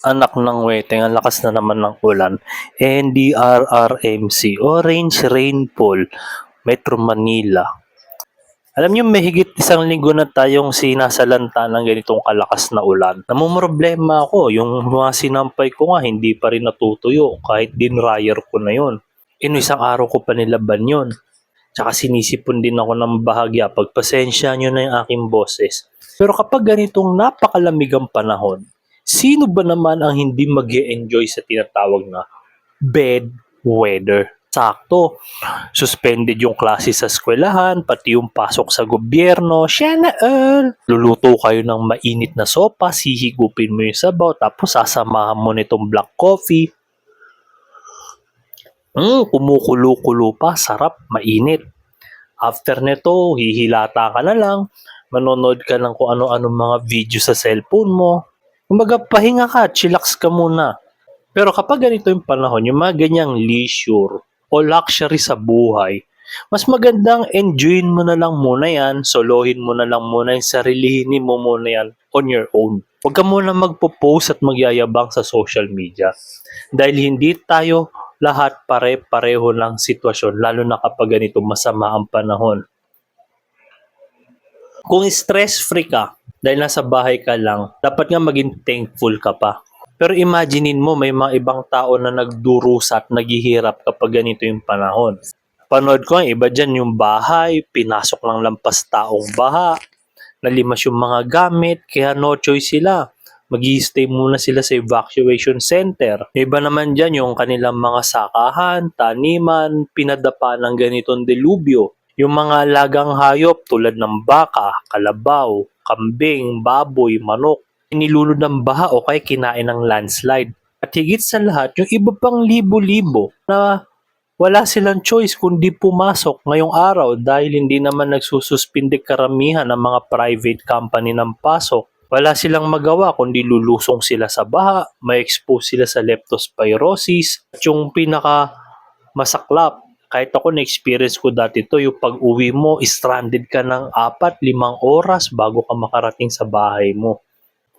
Anak ng weteng, ang lakas na naman ng ulan. NDRRMC, Orange Rainfall, Metro Manila. Alam niyo, may higit isang linggo na tayong sinasalanta ng ganitong kalakas na ulan. Namumroblema ako, yung mga sinampay ko nga hindi pa rin natutuyo kahit din dryer ko na yon. Ino isang araw ko pa nilaban yon. Tsaka sinisipon din ako ng bahagya pagpasensya nyo na yung aking boses. Pero kapag ganitong napakalamig ang panahon, sino ba naman ang hindi mag enjoy sa tinatawag na bad weather? Sakto, suspended yung klase sa eskwelahan, pati yung pasok sa gobyerno, siya na all. Luluto kayo ng mainit na sopa, sihigupin mo yung sabaw, tapos sasamahan mo nitong black coffee. Mm, kumukulo-kulo pa, sarap, mainit. After nito, hihilata ka na lang, manonood ka ng kung ano-ano mga video sa cellphone mo. Kumbaga, pahinga ka, chillax ka muna. Pero kapag ganito yung panahon, yung mga ganyang leisure o luxury sa buhay, mas magandang enjoyin mo na lang muna yan, solohin mo na lang muna yung sarilihinin mo muna yan on your own. Huwag ka muna magpo-post at magyayabang sa social media. Dahil hindi tayo lahat pare-pareho ng sitwasyon, lalo na kapag ganito masama ang panahon. Kung stress-free ka, dahil nasa bahay ka lang, dapat nga maging thankful ka pa. Pero imaginein mo, may mga ibang tao na nagdurusa at naghihirap kapag ganito yung panahon. Panood ko ang iba dyan yung bahay, pinasok lang lampas taong baha, nalimas yung mga gamit, kaya no choice sila. mag stay muna sila sa evacuation center. May Iba naman dyan yung kanilang mga sakahan, taniman, pinadapa ng ganitong delubyo. Yung mga lagang hayop tulad ng baka, kalabaw, kambing, baboy, manok, nilulod ng baha o kaya kinain ng landslide. At higit sa lahat, yung iba pang libo-libo na wala silang choice kundi pumasok ngayong araw dahil hindi naman nagsususpinde karamihan ng mga private company ng pasok. Wala silang magawa kundi lulusong sila sa baha, may expose sila sa leptospirosis. At yung pinaka masaklap, kahit ako na-experience ko dati to, yung pag-uwi mo, stranded ka ng apat, limang oras bago ka makarating sa bahay mo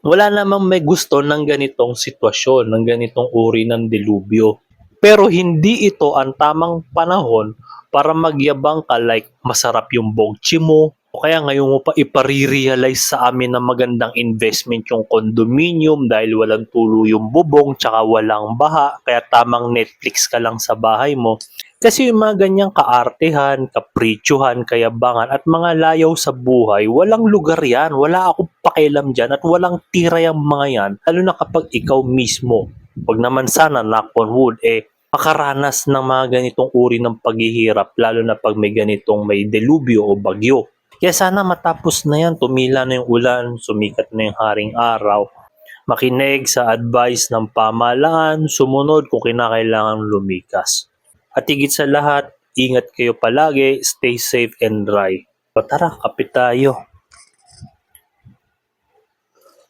wala namang may gusto ng ganitong sitwasyon, ng ganitong uri ng delubyo. Pero hindi ito ang tamang panahon para magyabang ka like masarap yung bogchi mo, o kaya ngayon mo pa ipare-realize sa amin na magandang investment yung condominium dahil walang tulo yung bubong tsaka walang baha, kaya tamang Netflix ka lang sa bahay mo. Kasi yung mga ganyang kaartehan, kaprityuhan, kayabangan at mga layaw sa buhay, walang lugar yan. Wala akong pakialam dyan at walang tira yung mga yan. Lalo na kapag ikaw mismo, wag naman sana knock on wood, eh makaranas ng mga ganitong uri ng paghihirap lalo na pag may ganitong may delubyo o bagyo. Kaya sana matapos na yan, tumila na yung ulan, sumikat na yung haring araw, makinig sa advice ng pamahalaan, sumunod kung kinakailangan lumikas. At higit sa lahat, ingat kayo palagi, stay safe and dry. O tara, kapit tayo.